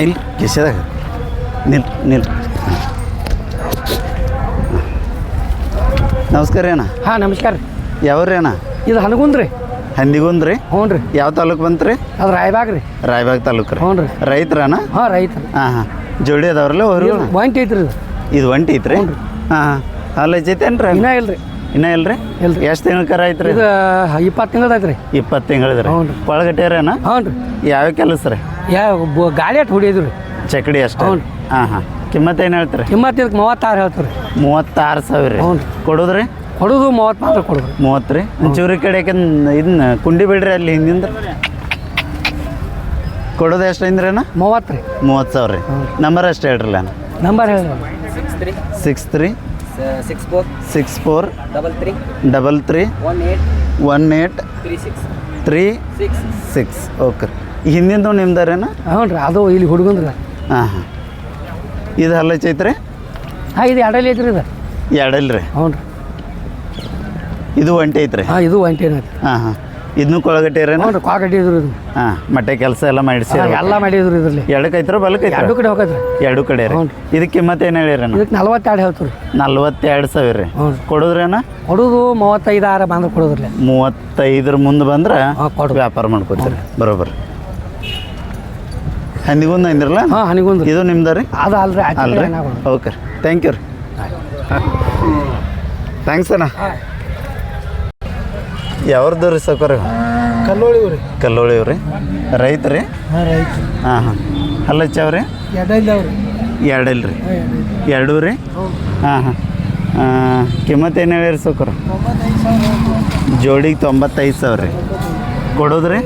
ಇಲ್ಲ ಕಿಶದಾಗ ನಿಲ್ ನಿಲ್. ನಮಸ್ಕಾರ ರೀ ಅಣ್ಣ. ಹಾಂ ನಮಸ್ಕಾರ ರೀ. ಯಾವ್ರಿ ಅಣ್ಣ? ಇದು ಹನಗುಂದ್ರಿ ಹಂದಿಗುಂದ್ರಿ ಹ್ಞೂ ರೀ. ಯಾವ ತಾಲೂಕು ಬಂತ್ರಿ ಅದು ರಾಯಬಾಗ್ ರೀ. ರಾಯಬಾಗ್ ತಾಲೂಕು ರೀ. ಹ್ಞೂ ರೀ. ರೈತರಣ್ಣ ಹಾಂ ರೈತ ಹಾಂ ಹಾಂ. ಜೋಡಿ ಅದಾವ್ರಲ್ಲ ಅವ್ರು ಒಂಟಿ ಐತ್ರಿ ಇದು. ಇದು ಒಂಟಿ ಐತ್ರಿ? ಹಾಂ ಹಾಂ. ಅಲ್ಲ ಜೈತೇನ್ರಿ ಇನ್ನೂ ಇಲ್ರಿ. ಇನ್ನ ಇಲ್ರಿ? ಇಲ್ರಿ. ಎಷ್ಟು ತಿಂಗಳ ಕರ ಐತ್ರಿ? ಇದು ಇಪ್ಪತ್ತು ತಿಂಗಳ ಐತ್ರಿ. ಇಪ್ಪತ್ತು ತಿಂಗಳದ್ರಿ ಹ್ಞೂ ರೀ. ಒಳಗಟ್ಟೇರೇನ ಹ್ಞೂ ರೀ. ಯಾವ ಕೆಲಸ ರೀ? ಯಾವ ಗಾಡಿ ಅಟ್ ಹೊಡಿಯೋದು ರೀ. ಚಕಡಿ ಅಷ್ಟೇ. ಹ್ಞೂ. ಹಾಂ ಹಾಂ. ಕಿಮ್ಮತ್ತು ಏನು ಹೇಳ್ತೀರಿ? ಕಿಮ್ಮತ್ತು ಇದಕ್ಕೆ ಮೂವತ್ತಾರು ಹೇಳ್ತೀವಿ ರೀ ಮೂವತ್ತಾರು ಸಾವಿರ. ರೀ ಹ್ಞೂ. ಕೊಡೋದ್ರಿ? ಕೊಡೋದು ಮೂವತ್ತು ಮಾತ್ರ ಕೊಡೋದು. ಮೂವತ್ತು ರೀ. ಒಂಚೂರಿ ಕಡೆಗೆ ಇದನ್ನ ಕುಂಡಿ ಬಿಡ್ರಿ ಅಲ್ಲಿ ಹಿಂದಿಂದ ಕೊಡೋದು ಎಷ್ಟು ಅಣ್ಣ? ಮೂವತ್ತು ರೀ. ಮೂವತ್ತು ಸಾವಿರ ರೀ. ನಂಬರ್ ಅಷ್ಟು ಹೇಳ್ರಲ್ಲ ಅಣ್ಣ. ನಂಬರ್ ಹೇಳಿ six three six four six four double three double three one eight one eight three six three six six okay ಹಿಂದಿಂದು ನಿಮ್ದಾರೇನ? ಹ್ಞೂ ರೀ. ಅದು ಇಲ್ಲಿ ಹುಡುಗಂದ್ರಿ ಹಾಂ ಹಾಂ. ಇದು ಹಲ್ಲ ಚೈತ್ರಿ ಹಾಂ ಇದು ಎರಡಲ್ಲಿ ಐತ್ರಿ ಇದು. ಎರಡಲ್ಲ ರೀ ಹ್ಞೂ ರೀ ಇದು ಒಂಟಿ ಐತ್ರಿ? ಹಾಂ ಇದು ಒಂಟಿ ಹಾಂ ಹಾಂ. ಇದನ್ನು ಕೊಳಗಟ್ಟಿರೇನ ಹ್ಞೂ ರೀ ಕಾಕಟ್ಟಿ ಇದ್ರು ಇದು. ಹಾಂ ಮಟ್ಟೆ ಕೆಲಸ ಎಲ್ಲ ಮಾಡಿಸಿ ಎಲ್ಲ ಮಾಡಿದ್ರು ಇದರಲ್ಲಿ. ಎರಡು ಕೈತ್ರ ಬಲಕ್ಕೆ ಐತ್ರ? ಎರಡು ಕಡೆ ಹೋಗತ್ರಿ. ಎರಡು ಕಡೆ ರೀ. ಇದಕ್ಕೆ ಕಿಮ್ಮತ್ತು ಏನು ಹೇಳಿರಿ ಇದಕ್ಕೆ ನಲ್ವತ್ತೆರಡು ಹೇಳ್ತೀವಿ ರೀ ನಲ್ವತ್ತೆರಡು ಸಾವಿರ ರೀ. ಹ್ಞೂ ಕೊಡೋದ್ರೇನ ಕೊಡೋದು ಮೂವತ್ತೈದು ಆರ ಬಂದ್ರೆ ಕೊಡೋದ್ರಲ್ಲಿ. ಮೂವತ್ತೈದರ ಮುಂದೆ ಬಂದ್ರೆ ವ್ಯಾಪಾರ ಮಾಡ್ಕೋತೀರಿ ಬರೋಬ್ಬರ ಹಂದಿಗೊಂದು ಅಂದಿರಲ್ಲ? ಹಾಂ ಹನಿಗೊಂದು ಇದು ನಿಮ್ದು ರೀ? ಅದು ಅಲ್ರಿ ಅಲ್ರಿ? ಓಕೆ ಥ್ಯಾಂಕ್ ಯು ರೀ. ಥ್ಯಾಂಕ್ಸ್ ಅಣ್ಣ. ಯಾವ್ದು ರೀ ಸೌಕರ್ಯ? ಕಲ್ಲೋಳಿ ರೀ. ಕಲ್ಲೋಳಿ ರೀ. ರೈತ ರೀ? ಹಾಂ ರೈತ. ಹಾಂ ಹಾಂ. ಹಲ್ಲಚ್ಚವ್ರಿ ಎಡೈದವ್ರಿ ಎರಡಿಲ್ಲ ರೀ. ಎರಡೂ ರೀ? ಹಾಂ ಹಾಂ. ಕಿಮ್ಮತ್ತು ಏನು ಹೇಳಿರಿ ಸುಕ್ರ ಜೋಡಿಗೆ ತೊಂಬತ್ತೈದು ಸಾವಿರ ರೀ. ಕೊಡೋದ್ರಿ?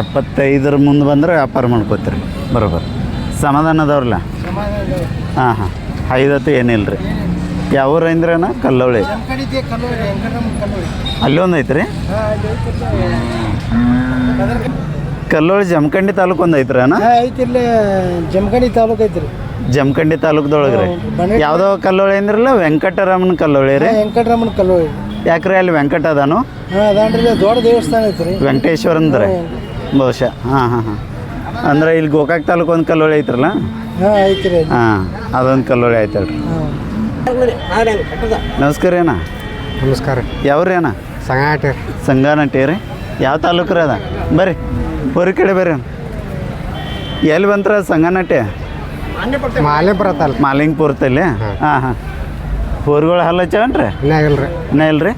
ಎಪ್ಪತ್ತೈದರ ಮುಂದೆ ಬಂದ್ರೆ ವ್ಯಾಪಾರ ಮಾಡ್ಕೋತೀರಿ. ಬರೋಬರ್. ಸಮಾಧಾನದವ್ರಲ್ಲ? ಹಾಂ ಹಾಂ. ಐದತ್ತು ಏನಿಲ್ಲ ರೀ ಯಾವ ಊರು ಅಂದ್ರಣ್ಣ ಕಲ್ಲೋಳಿ. ಅಲ್ಲಿ ಒಂದು ಐತ್ರಿ? ಕಲ್ಲೋಳಿ ಜಮಖಂಡಿ ತಾಲೂಕು ಒಂದು ಐತ್ರಿ ಅಣ್ಣ? ಐತಿ ಇಲ್ಲಿ ಜಮಖಂಡಿ ತಾಲೂಕು ಐತ್ರಿ ಜಮಖಂಡಿ ತಾಲೂಕದೊಳಗ್ರಿ. ರೀ. ಯಾವುದೋ ಕಲ್ಲೋಳಿ ಅಂದ್ರಲ್ಲ ವೆಂಕಟರಮಣ ಕಲ್ಲೋಳಿ ರೀ? ವೆಂಕಟರಮಣ ಕಲ್ಲೋಳಿ. ಯಾಕ್ರಿ ಅಲ್ಲಿ ವೆಂಕಟ ಅದಾನು? ದೊಡ್ಡ ದೇವಸ್ಥಾನ ಐತ್ರಿ ವೆಂಕಟೇಶ್ವರಂದ್ರೆ. ಬಹುಶಃ. ಹಾಂ ಹಾಂ ಹಾಂ. ಅಂದ್ರೆ ಇಲ್ಲಿ ಗೋಕಾಕ್ ತಾಲೂಕು ಒಂದು ಕಲ್ಲೋಳಿ ಐತ್ರಲ್ಲ? ಹಾಂ ಐತ್ರಿ ಹಾಂ ಅದೊಂದು ಕಲ್ಲೋಳಿ ಆಯ್ತಲ್ರಿ. ನಮಸ್ಕಾರ ಅಣ್ಣ. ನಮಸ್ಕಾರ ಯಾವ್ರಿ ಅಣ್ಣ? ಸಂಗಾಟ ಸಂಗಾನಟ್ಟಿ ರೀ. ಯಾವ ತಾಲೂಕು ರೀ ಅದ? ಬರ್ರಿ ಬರೀ ಕಡೆ ಬರ್ರಿ ಎಲ್ಲಿ ಬಂತ್ರ ಸಂಗಾನಟ್ಟಿ? ಮಾಲಿಂಗ್ಪುರ ತಲ್ಲಿ ಹಾಂ ಹಾಂ. ಹೋರಿಗಳು ಹಲ್ಲ ಇನ್ನ ಇಲ್ರಿ?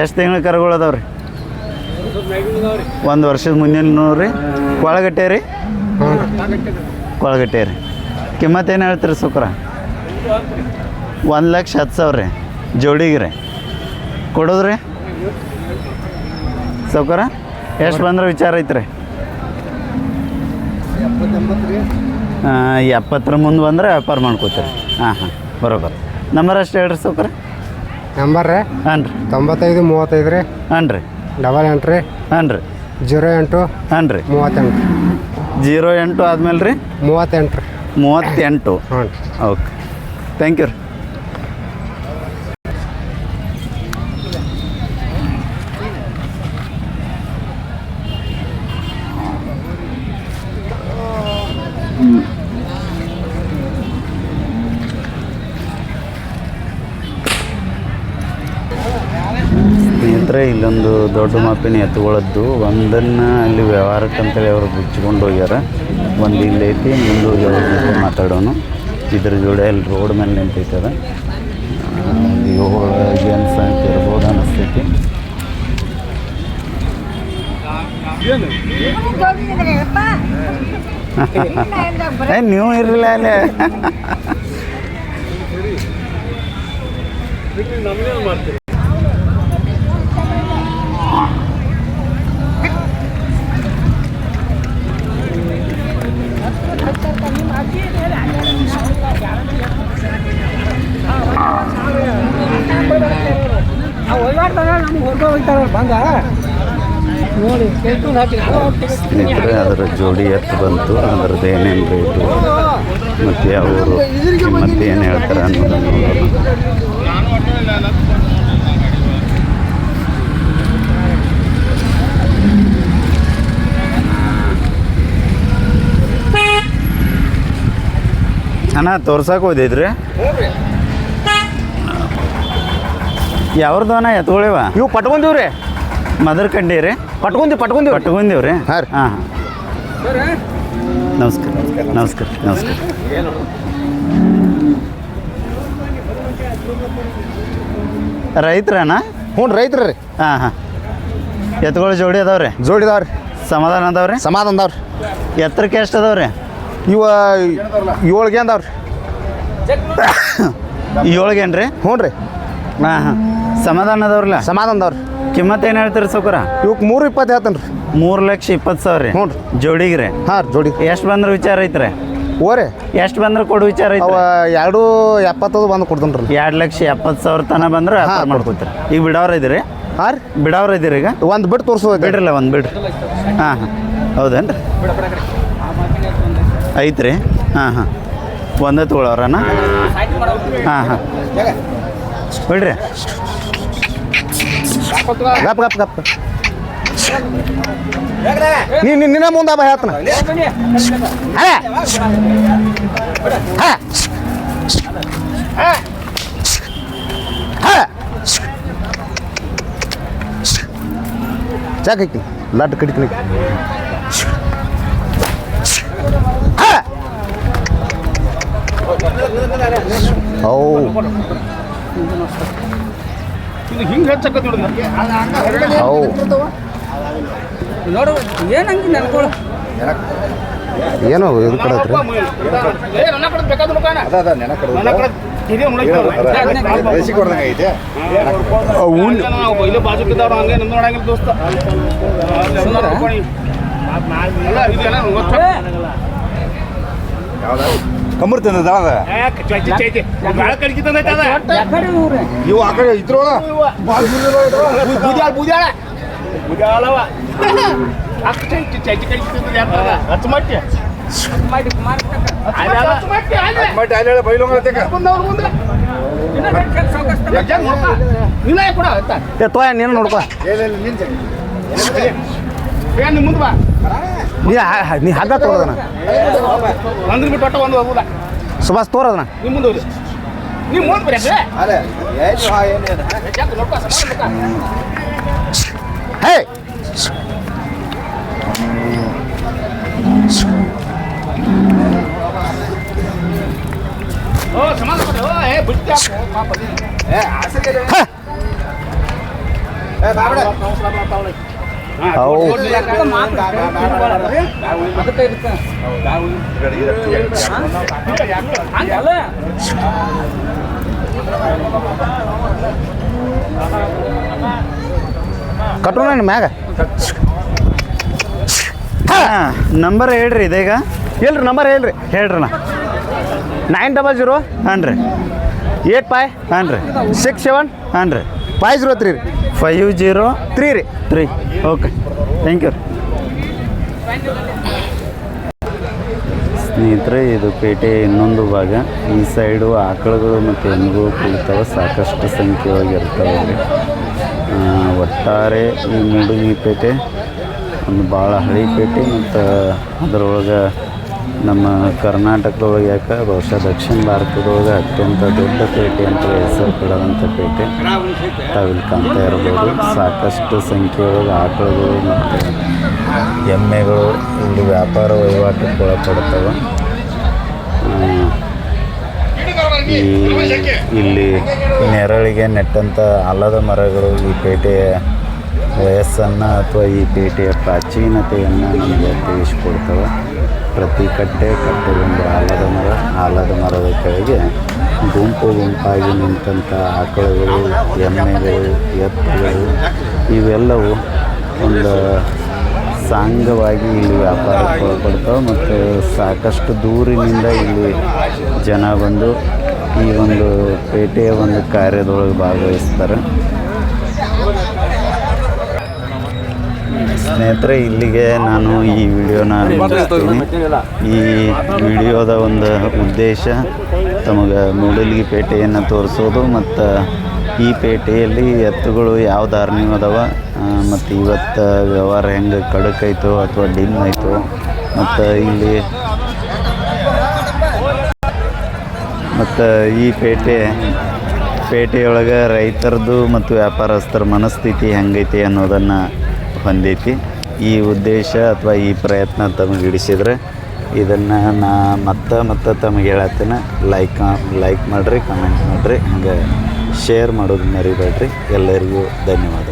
ಎಷ್ಟು ತಿಂಗಳ ಕರುಗಳು ಅದಾವ್ರಿ ಒಂದು ವರ್ಷದ ಮುಂದಿನ ನೋಡ್ರಿ. ಕೊಳಗಟ್ಟೆ ರೀ? ಕೊಳಗಟ್ಟೆ ರೀ. ಕಿಮ್ಮತ್ತು ಏನು ಹೇಳ್ತೀರಿ ಸುಕ್ರ? ಒಂದು ಲಕ್ಷ ಹತ್ತು ಸಾವಿರ ರೀ. ಜೋಡಿಗೆ ರೀ. ಕೊಡೋದ್ರಿ ಸೌಕರ ಎಷ್ಟು ಬಂದ್ರೆ ವಿಚಾರ ಐತ್ರಿ? ಎಪ್ಪತ್ತರ ಮುಂದೆ ಬಂದ್ರೆ ವ್ಯಾಪಾರ ಮಾಡ್ಕೋತೀರಿ. ಹಾಂ ಹಾಂ ಬರೋಬರ್. ನಂಬರ್ ಅಷ್ಟು ಹೇಳ್ರಿ ಸ್ವಲ್ಪ ನಂಬರ್ ರೀ? ಹಾಂ ರೀ. ತೊಂಬತ್ತೈದು ಮೂವತ್ತೈದು ರೀ? ಹಾಂ ರೀ. ಡಬಲ್ ಎಂಟು ರೀ? ಹಾಂ ರೀ. ಜೀರೋ ಎಂಟು? ಹಾಂ ರೀ. ಮೂವತ್ತೆಂಟು ಜೀರೋ ಎಂಟು ಆದ್ಮೇಲೆ ರೀ? ಮೂವತ್ತೆಂಟು ರೀ. ಮೂವತ್ತೆಂಟು. ಹ್ಞೂ ರೀ. ಓಕೆ ಥ್ಯಾಂಕ್ ಯು ರೀ. ಸ್ನೇಹಿತರೆ ಇಲ್ಲೊಂದು ದೊಡ್ಡ ಮಾಪಿನ ಎತ್ತುಗಳದ್ದು. ಒಂದನ್ನು ಅಲ್ಲಿ ವ್ಯವಹಾರಕ್ಕಂತೇಳಿ ಅವರು ಬಿಚ್ಚಿಕೊಂಡು ಹೋಗ್ಯಾರ. ಒಂದು ಇಲ್ಲಿ ಐತಿ ಮುಂದೆ ಹೋಗಿ ಮಾತಾಡೋನು. ಇದ್ರ ಜೋಡಿ ಅಲ್ಲಿ ರೋಡ್ ಮೇಲೆ ನಿಂತೈತದ. ಜೆಂಟ್ಸ್ ಅಂತ ಇರ್ಬೋದು ಅನಿಸ್ತೈತಿ ಏ ನೀವು ಇರಲಿಲ್ಲ ಅಲ್ಲೇ. ಬಂದ ನೋಡಿ ಸ್ನೇಹಿತರೆ, ಅದರ ಜೋಡಿ ಎತ್ತು ಬಂತು, ಅದರದ್ದು ಏನೇನು ರೇಟು ಮತ್ತು ಅವರು ಮತ್ತೆ ಏನು ಹೇಳ್ತಾರೆ ಅನ್ನೋದನ್ನು ಅಣ್ಣ ತೋರ್ಸಕ್ಕೆ ಹೋದಿದ್ರಿ ಯಾವ್ದು ಅಣ್ಣ? ಎತ್ಕೊಳಿವ ಇವು ಪಟ್ಕೊಂದಿವ್ರಿ. ಮದರ್ ಕಂಡಿ ರೀ ಪಟ್ಕೊಂದಿ ಪಟ್ಕೊಂಡಿ ಪಟ್ಕೊಂದಿವ್ ರೀ ಹಾಂ ರೀ. ಹಾಂ ನಮಸ್ಕಾರ ನಮಸ್ಕಾರ ನಮಸ್ಕಾರ. ರೈತ್ರಣ್ಣ ಹ್ಞೂ ರೈತ್ರ ರೀ. ಹಾಂ ಹಾಂ. ಎತ್ತುಗಳು ಜೋಡಿ ಅದಾವ್ರಿ? ರೀ ಸಮಾಧಾನ ಅದಾವ್ರಿ? ಸಮಾಧಾನ ಅದಾವ್ರಿ. ಎತ್ತರಕ್ಕೆ ಎಷ್ಟು ಅದಾವ್ರಿ? ಇವ ಏಳ್ಗೆ ಅಂದಾವ್ರಿ. ಏಳ್ಗೇನು ರೀ ಹ್ಞೂ ರೀ. ಹಾಂ ಹಾಂ. ಸಮಾಧಾನ ಸಮಾಧಾನದವ್ರ. ಕಿಮ್ಮತ್ ಏನ್ ಹೇಳ್ತೀರಿ ಸೌಕರ? ಇವಕ್ಕೆ ಮೂರು ಇಪ್ಪತ್ತು ಹೇಳ್ತೇನೆ ರೀ ಮೂರು ಲಕ್ಷ ಇಪ್ಪತ್ತು ಸಾವಿರ ರೀ. ಹ್ಞೂ ರೀ. ಜೋಡಿಗೆ ರೀ ಹಾಂ ರೀ ಜೋಡಿ. ಎಷ್ಟು ಬಂದ್ರೆ ವಿಚಾರ ಐತ್ರಿ? ಓರೆ ಎಷ್ಟು ಬಂದ್ರೆ ಕೊಡು ವಿಚಾರ ಅವ ಐತ್ರಿ ಎರಡು ಎಪ್ಪತ್ತದು ಬಂದು ಕೊಡ್ತನ್ರಿ. ರೀ ಎರಡು ಲಕ್ಷ ಎಪ್ಪತ್ತು ಸಾವಿರ ತನ ಬಂದ್ರೆ ಮಾಡ್ಕೊತೀರಿ. ಈಗ ಬಿಡವ್ರ ಇದ್ದೀರಿ ಹಾಂ ರೀ. ಬಿಡವ್ರ ಇದ್ದೀರಿ ಈಗ? ಒಂದು ಬಿಟ್ಟು ತೋರಿಸೋದು ಬಿಡ್ರಲ್ಲ ಒಂದು ಬಿಡ್ರಿ. ಹಾಂ ಹಾಂ. ಹೌದೇನು ರೀ ಐತ್ರಿ? ಹಾಂ ಹಾಂ. ಒಂದೇ ತೊಗೊಳವ್ರನ ಹಾಂ ಹಾಂ. ಬಿಡ್ರಿ. ಗಪ್ ಗಪ್ ಗಪ್ ನೀ ನೀ- ನಿನ್ನ ಮುಂದೆ ಬಾ ಹೇಳ್ತಾನ ಹೇ. ಹೇ. ಹೇ. ಚಾಕ್ ಹಾಕಿ ಲಡ್ ಕಡಿತೀನಿ ಓ ಹಿಂಗೆ ಹೆಚ್ಚಕ್ಕೆ ಓ ನೋಡು ಏನಂಗಿ ನೆನ್ಕೊಳ ಏನೋ ಇದು ಕಡೆ ಇಲ್ಲಿ ಬಾಜುಕಿದ್ದವ್ರು ಹಂಗೆ ನಿಮ್ದು ನೋಡಂಗಿಲ್ಲ ದೋಸ್ತ ದಳದ ಬಾಳ ತಂದದ ಅದ ಇವು ಆ ಕಡೆ ಇದ್ರೊಳ ಕುಮಾರ್ ಏ ತೋಯ ನೀನು ನೋಡ್ಕೊ ಮುಂದೆ ಬಾ ನೀ ನೀ ಹಗ್ಗ ತೋರದನ ಒಂದ್ರ ಬಿಟ್ಟು ಒಟ್ಟ ಒಂದು ಹೋಗುದ ಸುಭಾಷ್ ತೋರದನ ನಿಮ್ಮ ಮುಂದೆ ಹೋಗಿ ನೀವು ಮುಂದೆ ಬರೀ ಯಾಕೆ ನೋಡ್ಕೊ ಸಮಾನ ನೋಡ್ಕೊ. ಹೇ ಓ ಸಮಾನ ಕೊಡು. ಓ, ಏ ಬಿಟ್ಟು ಹಾಕು. ಪಾಪ ಅದು. ಹಾ, ಅವು. ಕೊಡು, ಕೊಡು, ಯಾಕೆ? ಅದಕ್ಕೆ ಇರುತ್ತೆ ಹಂಗಲ್ಲ ಕಟ್ಟು ನನ್ನ ಮ್ಯಾಗ. ಹಾಂ ನಂಬರ್ ಹೇಳ್ರಿ ಇದೀಗ. ಹೇಳ್ರಿ ನಂಬರ್ ಹೇಳ್ರಿ. ಹೇಳ್ರಣ್ಣ. ನೈನ್ ಡಬಲ್ ಜೀರೋ ಹಾಂ ರೀ ಏಟ್ ಫೈ ಹಾಂ ರೀ ಸಿಕ್ಸ್ ಸೆವೆನ್ ಹಾಂ ರೀ ಫೈವ್ ಜೀರೋ ತ್ರೀ ರೀ. ಫೈವ್ ಜೀರೋ ತ್ರೀ ರೀ. ತ್ರೀ ಓಕೆ ಥ್ಯಾಂಕ್ ಯು ಸ್ನೇಹಿತರೆ ಇದು ಪೇಟೆ ಇನ್ನೊಂದು ಭಾಗ. ಈ ಸೈಡು ಆಕಳುಗಳು ಮತ್ತು ಎಮ್ಮೆಗಳು ಕುಳಿತಾವೆ. ಸಾಕಷ್ಟು ಸಂಖ್ಯೆಯಾಗಿರ್ತವೆ ಒಟ್ಟಾರೆ ಈ ಮೂಡುಗಿ ಪೇಟೆ ಒಂದು ಭಾಳ ಹಳಿ ಪೇಟೆ ಮತ್ತು ಅದರೊಳಗೆ ನಮ್ಮ ಕರ್ನಾಟಕದೊಳಗೆ ಯಾಕೆ? ಬಹುಶಃ ದಕ್ಷಿಣ ಭಾರತದೊಳಗೆ ಅತ್ಯಂತ ದೊಡ್ಡ ಪೇಟೆ ಅಂತ ಹೆಸರು ಪಡೆದಂಥ ಪೇಟೆ ತಾವಿಲ್ಲಿ ಕಾಣ್ತಾ ಇರ್ಬೋದು. ಸಾಕಷ್ಟು ಸಂಖ್ಯೆಯೊಳಗೆ ಆಕಳುಗಳು ಮತ್ತು ಎಮ್ಮೆಗಳು ಇಲ್ಲಿ ವ್ಯಾಪಾರ ವಹಿವಾಟಕ್ಕೆ ಒಳಪಡ್ತವೆ. ಈ ಇಲ್ಲಿ ನೆರಳಿಗೆ ನೆಟ್ಟಂಥ ಆಲದ ಮರಗಳು ಈ ಪೇಟೆಯ ವಯಸ್ಸನ್ನು ಅಥವಾ ಈ ಪೇಟೆಯ ಪ್ರಾಚೀನತೆಯನ್ನು ನಮಗೆ ತಿಳಿಸ್ಕೊಡ್ತವೆ. ಪ್ರತಿ ಕಟ್ಟೆ ಕಟ್ಟೆಗೊಂದು ಆಲದ ಮರ ಆಲದ ಮರದ ಕೆಳಗೆ ಗುಂಪು ಗುಂಪಾಗಿ ನಿಂತಂಥ ಆಕಳುಗಳು, ಎಮ್ಮೆಗಳು, ಎತ್ತುಗಳು, ಇವೆಲ್ಲವು ಒಂದು ಸಾಂಗವಾಗಿ ಇಲ್ಲಿ ವ್ಯಾಪಾರಕ್ಕೆ ಒಳಪಡ್ತಾವೆ ಮತ್ತು ಸಾಕಷ್ಟು ದೂರಿನಿಂದ ಇಲ್ಲಿ ಜನ ಬಂದು ಈ ಒಂದು ಪೇಟೆಯ ಒಂದು ಕಾರ್ಯದೊಳಗೆ ಭಾಗವಹಿಸ್ತಾರೆ. ಸ್ನೇಹಿತರೆ, ಇಲ್ಲಿಗೆ ನಾನು ಈ ವಿಡಿಯೋನ ಈ ವಿಡಿಯೋದ ಒಂದು ಉದ್ದೇಶ, ತಮಗೆ ಮೂಡಲ್ಗಿ ಪೇಟೆಯನ್ನು ತೋರಿಸೋದು ಮತ್ತು ಈ ಪೇಟೆಯಲ್ಲಿ ಎತ್ತುಗಳು ಯಾವ ಧಾರಣೆ ಅದಾವ ಮತ್ತು ಇವತ್ತು ವ್ಯವಹಾರ ಹೆಂಗೆ ಕಡಕಾಯ್ತು ಅಥವಾ ಡಿಮ್ ಆಯಿತು, ಮತ್ತು ಇಲ್ಲಿ ಮತ್ತು ಈ ಪೇಟೆ, ಪೇಟೆಯೊಳಗೆ ರೈತರದ್ದು ಮತ್ತು ವ್ಯಾಪಾರಸ್ಥರ ಮನಸ್ಥಿತಿ ಹೆಂಗೈತಿ ಅನ್ನೋದನ್ನು ಹೊಂದೈತಿ. ಈ ಉದ್ದೇಶ ಅಥವಾ ಈ ಪ್ರಯತ್ನ ತಮಗೆ ಹಿಡಿಸಿದ್ರೆ ಇದನ್ನು ನಾ ಮತ್ತೆ ಮತ್ತೆ ತಮಗೆ ಹೇಳತ್ತೇನೆ. ಲೈಕ್ ಲೈಕ್ ಮಾಡಿರಿ ಕಮೆಂಟ್ ಮಾಡಿರಿ. ಹಂಗೆ ಶೇರ್ ಮಾಡೋದು ಮರಿಬೇಡ್ರಿ. ಎಲ್ಲರಿಗೂ ಧನ್ಯವಾದ.